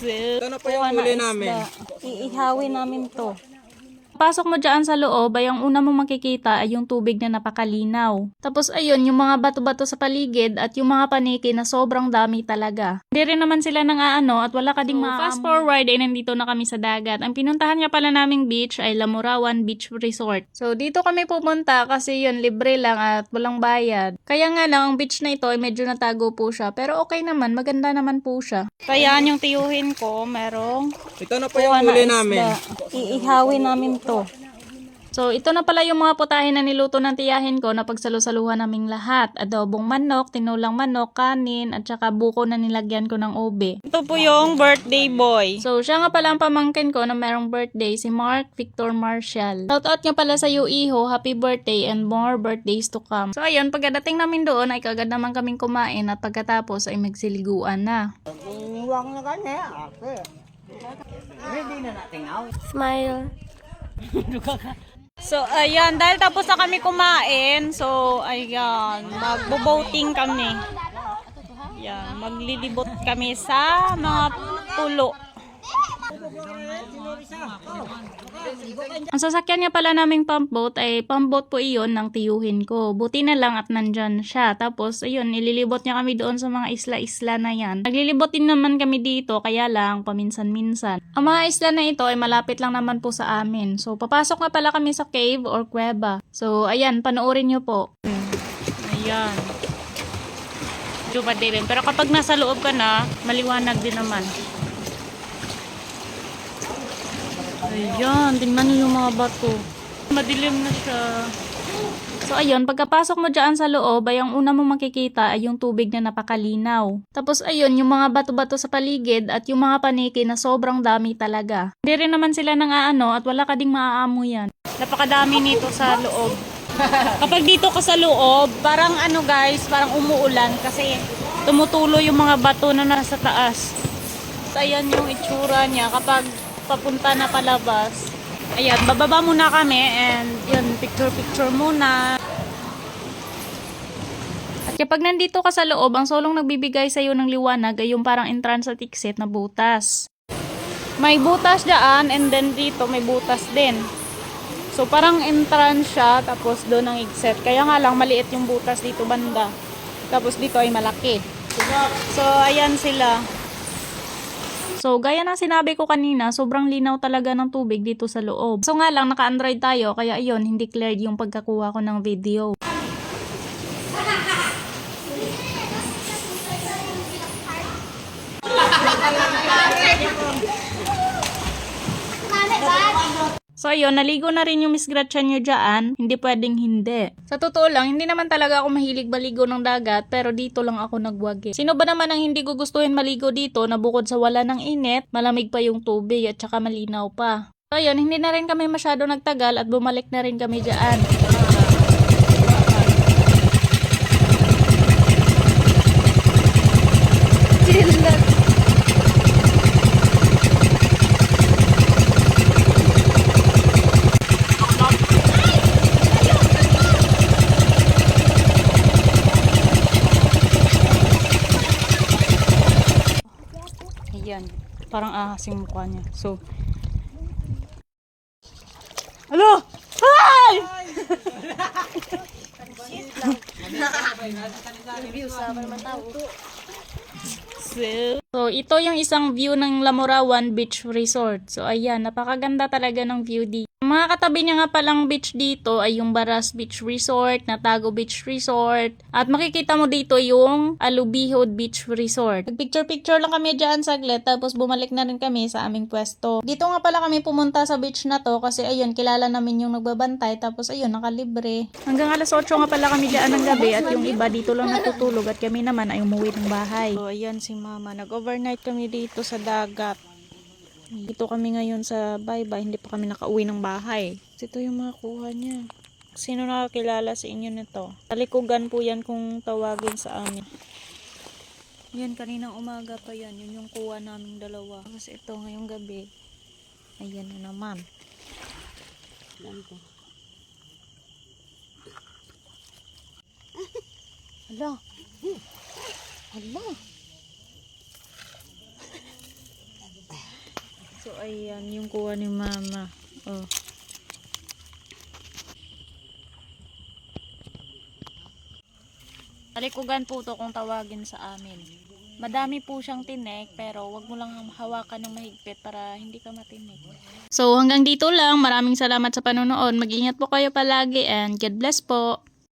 Ito na po yung huli namin. Iihawin namin to. Pasok mo dyan sa loob ay ang una mo makikita ay yung tubig na napakalinaw. Tapos ayun, yung mga bato-bato sa paligid at yung mga paniki na sobrang dami talaga. Hindi rin naman sila nang aano at wala ka ding so, Fast forward ay nandito na kami sa dagat. Ang pinuntahan nga pala naming beach ay Lamurawan Beach Resort. So dito kami pupunta kasi yun libre lang at walang bayad. Kaya nga lang ang beach na ito ay medyo natago po siya. Pero okay naman, maganda naman po siya. Kaya yung tiyuhin ko, merong Ito na po yung huli namin. Iihawin namin to. So, ito na pala yung mga putahe na niluto ng tiyahin ko na pagsalusaluhan naming lahat. Adobong manok, tinulang manok, kanin, at saka buko na nilagyan ko ng ube. Ito po yung birthday boy. So, siya nga pala ang pamangkin ko na merong birthday, si Mark Victor Marshall. Shoutout nga pala sa iyo, Iho. Happy birthday and more birthdays to come. So, ayun, pagdating namin doon ay kagad naman kaming kumain at pagkatapos ay magsiliguan na. Smile. So, ayan, dahil tapos na kami kumain, so, ayan, magbo-boating kami. Ayan, maglilibot kami sa mga pulo. Ang sasakyan niya pala naming pump boat ay pump boat po iyon ng tiyuhin ko. Buti na lang at nandyan siya. Tapos, ayun, nililibot niya kami doon sa mga isla-isla na yan. Naglilibot din naman kami dito, kaya lang paminsan-minsan. Ang mga isla na ito ay malapit lang naman po sa amin. So, papasok nga pala kami sa cave or kuweba. So, ayan, panoorin niyo po. Ayan. Medyo madilim. Pero kapag nasa loob ka na, maliwanag din naman. Ayan, tingnan niyo yung mga bato. Madilim na siya. So ayun, pagkapasok mo dyan sa loob, ay ang una mo makikita ay yung tubig na napakalinaw. Tapos ayun, yung mga bato-bato sa paligid at yung mga paniki na sobrang dami talaga. Hindi rin naman sila nang aano at wala ka ding maaamo yan. Napakadami nito sa loob. Kapag dito ka sa loob, parang ano guys, parang umuulan kasi tumutulo yung mga bato na nasa taas. So, ayan yung itsura niya kapag papunta na palabas. Ayan, bababa muna kami and yun, picture-picture muna. At kapag nandito ka sa loob, ang solong nagbibigay sa iyo ng liwanag ay yung parang entrance at exit na butas. May butas dyan and then dito may butas din. So parang entrance siya tapos doon ang exit. Kaya nga lang maliit yung butas dito banda. Tapos dito ay malaki. So ayan sila. So, gaya ng sinabi ko kanina, sobrang linaw talaga ng tubig dito sa loob. So nga lang, naka-Android tayo, kaya ayun, hindi cleared yung pagkakuha ko ng video. So ayun, naligo na rin yung Miss Gretchen nyo dyan. Hindi pwedeng hindi. Sa totoo lang, hindi naman talaga ako mahilig maligo ng dagat, pero dito lang ako nagwagi. Sino ba naman ang hindi gugustuhin maligo dito na bukod sa wala ng init, malamig pa yung tubig at saka malinaw pa. So ayun, hindi na rin kami masyado nagtagal at bumalik na rin kami dyan. Ayan. Parang ahas yung mukha niya. So, Alo! Hi! So, so, ito yung isang view ng Lamurawan Beach Resort. So, ayan, napakaganda talaga ng view dito. Mga katabi niya nga palang beach dito ay yung Baras Beach Resort, Natago Beach Resort, at makikita mo dito yung Alubihod Beach Resort. Picture-picture lang kami dyan saglit, tapos bumalik na rin kami sa aming pwesto. Dito nga pala kami pumunta sa beach na to kasi ayun, kilala namin yung nagbabantay, tapos ayun, nakalibre. Hanggang alas 8 nga pala kami dyan ng gabi at yung iba dito lang natutulog at kami naman ay umuwi ng bahay. So ayan si mama, nag-overnight kami dito sa dagat. Dito kami ngayon sa bye-bye, hindi pa kami nakauwi ng bahay. Ito yung mga kuha niya. Sino nakakilala sa inyo nito? Talikugan po yan kung tawagin sa amin. Yan, kaninang umaga pa yan. Yun yung kuha namin dalawa. Tapos ito, ngayong gabi. Ayan na naman. Hala. Hala. So, ayan, yung kuha ni mama. Oh. Talikugan po to kung tawagin sa amin. Madami po siyang tinek, pero wag mo lang hawakan ng mahigpit para hindi ka matinik. So, hanggang dito lang. Maraming salamat sa panonood. Mag-ingat po kayo palagi and God bless po.